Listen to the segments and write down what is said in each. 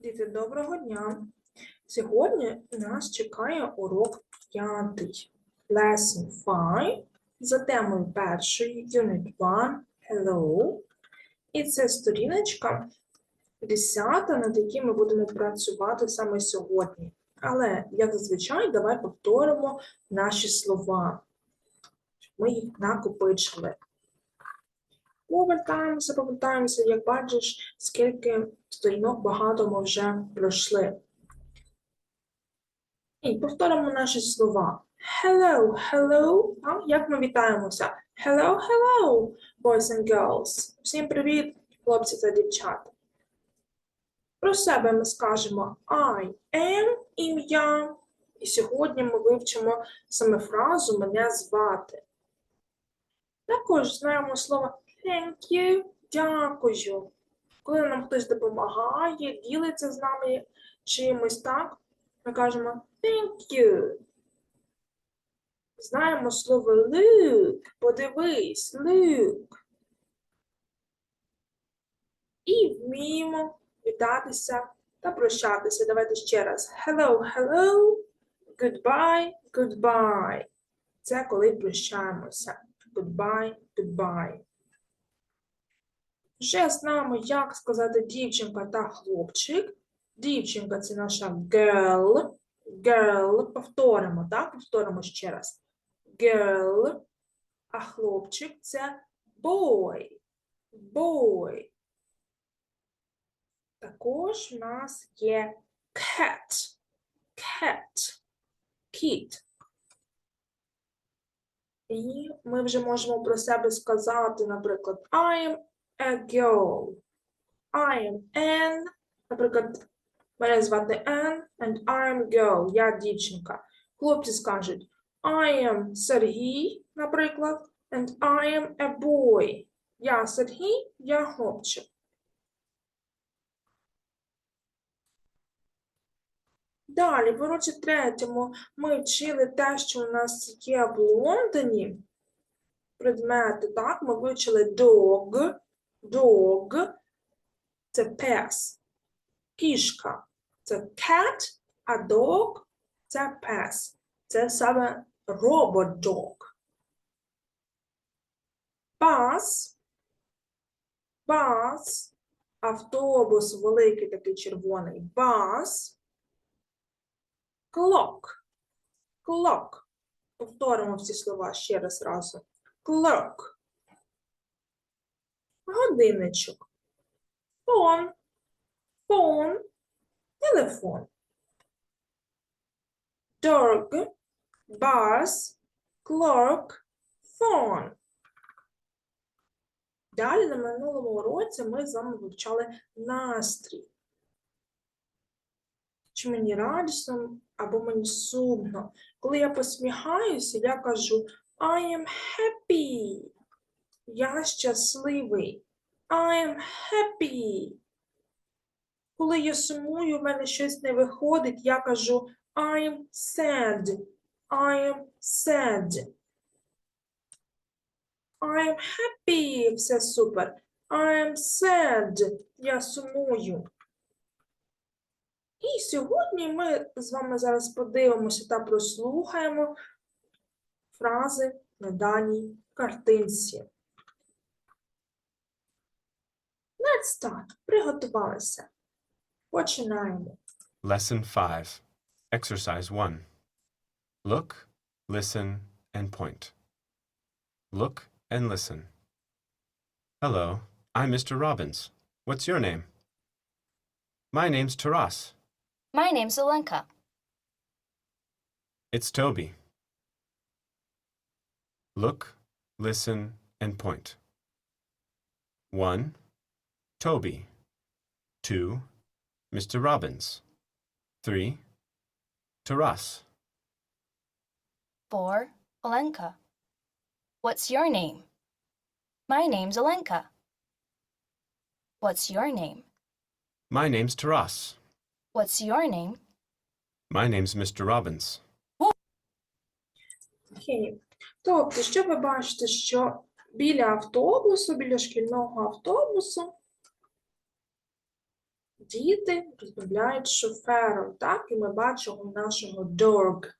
Діти, доброго дня. Сьогодні нас чекає урок п'ятий. Lesson 5 за темою першої Unit 1 Hello. І це сторіночка 10, над якій ми будемо працювати саме сьогодні. Але, як зазвичай, давай повторимо наші слова. щоб Ми їх накопичили. Повертаємося, повертаємося, як бачиш, скільки сторінок багато ми вже пройшли. І повторимо наші слова. Hello, hello. А, як ми вітаємося? Hello, hello, boys and girls. Всім привіт, хлопці та дівчата. Про себе ми скажемо I am ім'я. І сьогодні ми вивчимо саме фразу мене звати. Також знаємо слово thank you, дякую. Коли нам хтось допомагає, ділиться з нами чимось, так? Ми кажемо thank you. Знаємо слово look, подивись, look. І вміємо вітатися та прощатися. Давайте ще раз. Hello, hello, goodbye, goodbye. Це коли прощаємося. Goodbye, goodbye. Вже знаємо, як сказати дівчинка та хлопчик. Дівчинка це наша girl. Girl. Повторимо, так? Повторимо ще раз. Girl. А хлопчик це boy. Boy. Також в нас є cat. Cat. Kit. І ми вже можемо про себе сказати, наприклад, I am a girl. I am Anne. Наприклад, мене звати Anne, and I am girl. Я дівчинка. Хлопці скажуть I am Сергій, наприклад, and I am a boy. Я Сергій, я хлопчик. Далі, в уроці третьому ми вчили те, що у нас є в Лондоні. Предмети, так, ми вивчили dog, dog, це пес, кішка, це cat, а dog це пес. Це саме робот-дог. Бас, бас, автобус великий такий червоний, бас. Clock. Clock. Повторимо всі слова ще раз разом. Clock. Годинничок. Фон. Фон. Телефон. Dog. Bus. Clock. Phone. Далі на минулому уроці ми з вами вивчали настрій чи мені радісно, або мені сумно. Коли я посміхаюся, я кажу I am happy. Я щасливий. I am happy. Коли я сумую, в мене щось не виходить, я кажу I am sad. I am sad. I am happy. Все супер. I am sad. Я сумую. І сьогодні ми з вами зараз подивимося та прослухаємо фрази на даній картинці. Let's start. Приготувалися. Починаємо. Lesson 5, Exercise 1. Look, listen, and point. Look and listen. Hello, I'm Mr. Robbins. What's your name? My name's Taras. My name's Olenka. It's Toby. Look, listen, and point. 1. Toby. 2. Mr. Robbins. 3. Taras. 4. Olenka. What's your name? My name's Olenka. What's your name? My name's Taras. What's your name? My name's Mr. Robbins. Окей. Тобто, що ви бачите, що біля автобусу, біля шкільного автобусу діти розмовляють з шофером, так? І ми бачимо нашого dog.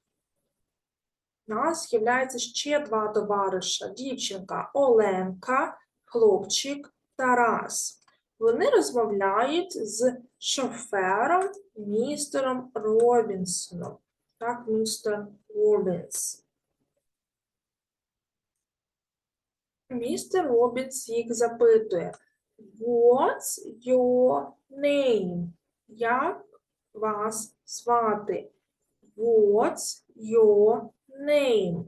У нас з'являється ще два товариша: дівчинка Оленка, хлопчик Тарас. Вони розмовляють з шофером містером Робінсоном. Так, містер Робінс. Містер Робінс їх запитує: What's your name? Як вас звати? What's your name?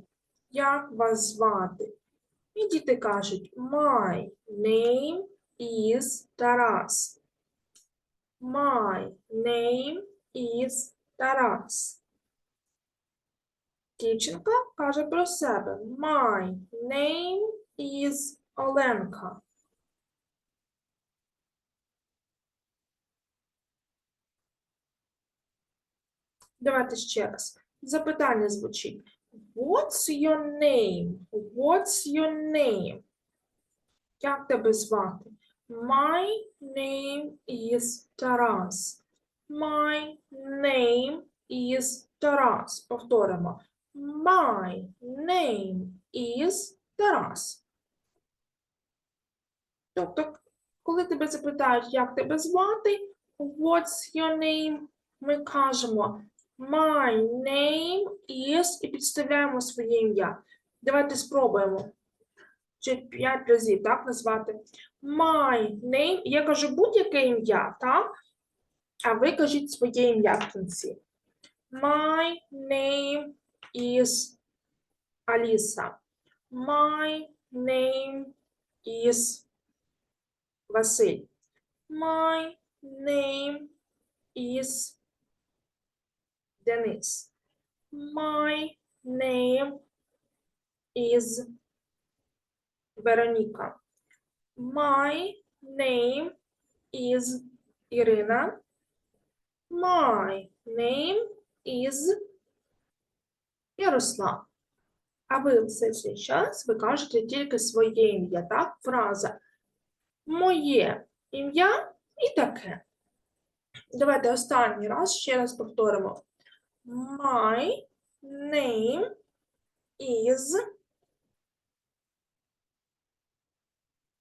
Як вас звати? І діти кажуть, My name is Тарас. My name is Тарас. Дівчинка каже про себе. My name is Оленка. Давайте ще раз. Запитання звучить. What's your name? What's your name? Як тебе звати? My name is Тарас. My name is Тарас. Повторимо. My name is Тарас. Тобто, коли тебе запитають, як тебе звати, what's your name, ми кажемо My name is і підставляємо своє ім'я. Давайте спробуємо. Ще п'ять разів так назвати. My name. Я кажу будь-яке ім'я, так? А ви кажіть своє ім'я в кінці. My name is Аліса. My name is Василь. My name is Денис. My name is Вероніка. My name is Ірина. My name is Ярослав. А ви все цей час ви кажете тільки своє ім'я, так? Фраза. Моє ім'я і таке. Давайте останній раз ще раз повторимо. My name is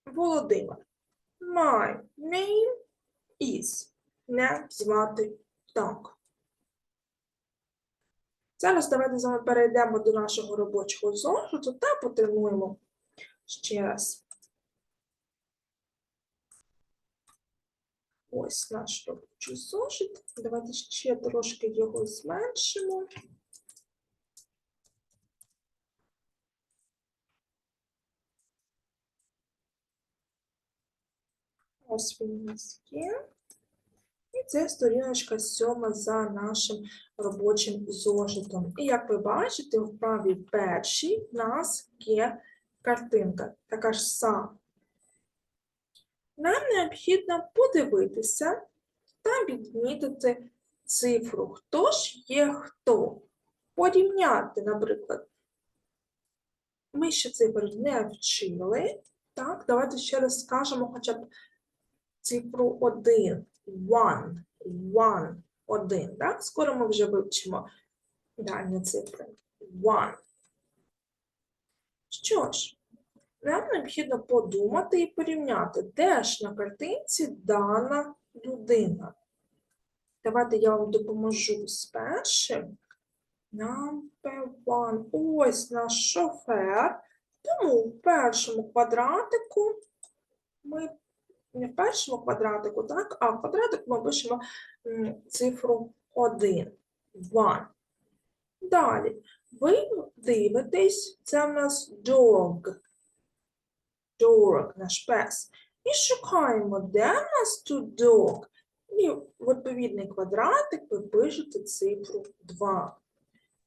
Володимир. My name is. Не звати так. Зараз давайте з вами перейдемо до нашого робочого зошиту та потренуємо ще раз. Ось наш робочий зошит. Давайте ще трошки його зменшимо. Ось він у нас є. І це сторіночка сьома за нашим робочим зошитом. І як ви бачите, в правій першій в нас є картинка, така ж сама. Нам необхідно подивитися та відмітити цифру. Хто ж є хто? Порівняти, наприклад. Ми ще цифр не вчили. Так, давайте ще раз скажемо хоча б цифру 1. One. One. Один. Так? Скоро ми вже вивчимо дальні цифри. One. Що ж, нам необхідно подумати і порівняти, де ж на картинці дана людина. Давайте я вам допоможу з першим. Number one. Ось наш шофер. Тому в першому квадратику ми не в першому квадратику, так, а в квадратику ми пишемо цифру 1. One. Далі. Ви дивитесь, це в нас dog. Dog, наш пес. І шукаємо, де в нас тут dog. І в відповідний квадратик ви пишете цифру 2.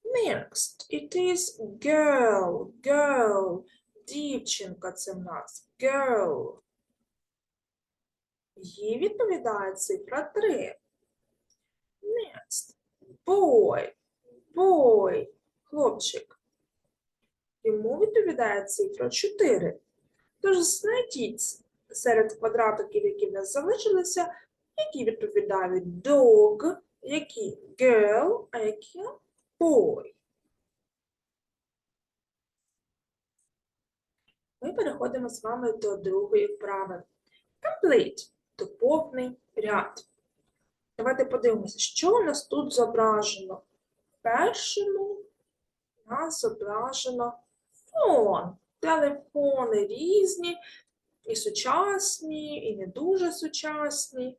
Next, it is girl, girl. Дівчинка це в нас. Girl. Їй відповідає цифра 3. Next. Boy. Boy. Хлопчик. Йому відповідає цифра 4. Тож знайдіть серед квадратиків, які в нас залишилися, які відповідають dog, які girl, а які boy. Ми переходимо з вами до другої вправи. Complete – доповний ряд. Давайте подивимося, що у нас тут зображено. В першому у нас зображено фон. Телефони різні, і сучасні, і не дуже сучасні.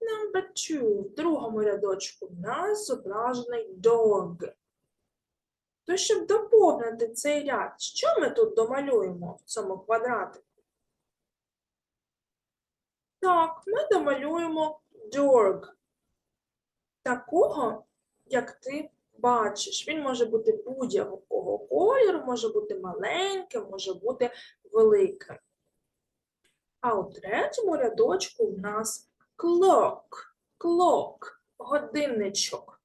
Number two. В другому рядочку у нас зображений dog. То, щоб доповнити цей ряд, що ми тут домалюємо в цьому квадратику? Так, ми домалюємо dog. Такого, як ти бачиш. Він може бути будь-якого кольору, може бути маленьким, може бути великим. А у третьому рядочку у нас clock, clock, годинничок.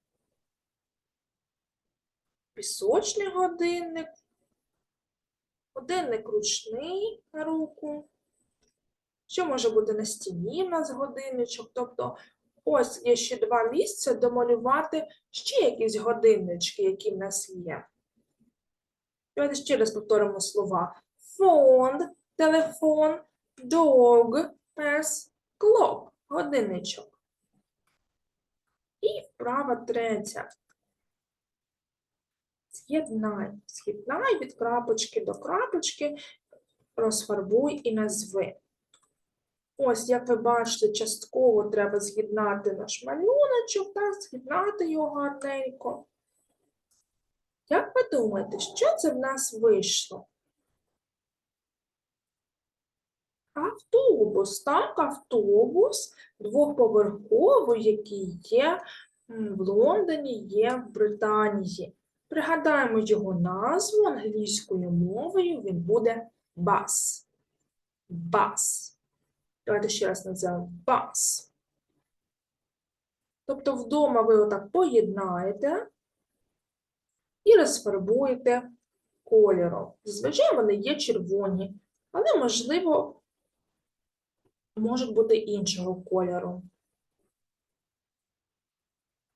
Пісочний годинник, годинник ручний на руку. Що може бути на стіні в нас годинничок? Тобто, ось є ще два місця домалювати ще якісь годиннички, які в нас є. Давайте ще раз повторимо слова. Фонд, телефон, dog, пес, clock, годинничок. І вправа третя. З'єднай. З'єднай від крапочки до крапочки, розфарбуй і назви. Ось, як ви бачите, частково треба з'єднати наш малюночок, так, з'єднати його гарненько. Як ви думаєте, що це в нас вийшло? Автобус, так, автобус двоповерховий, який є в Лондоні, є в Британії. Пригадаємо його назву англійською мовою, він буде bus. Bus. Давайте ще раз називаємо bus. Тобто вдома ви отак поєднаєте і розфарбуєте кольором. Зазвичай вони є червоні, але, можливо, можуть бути іншого кольору.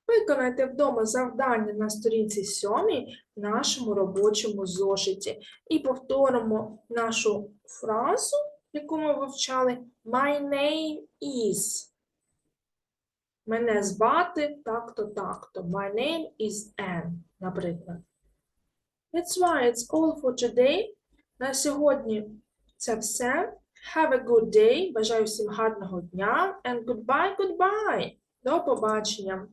Виконайте вдома завдання на сторінці 7 в нашому робочому зошиті і повторимо нашу фразу, яку ми вивчали My name is. Мене звати так-то так-то. My name is Anne, наприклад. That's why it's all for today. На сьогодні це все. Have a good day. Бажаю всім гарного дня. And goodbye, goodbye. До побачення.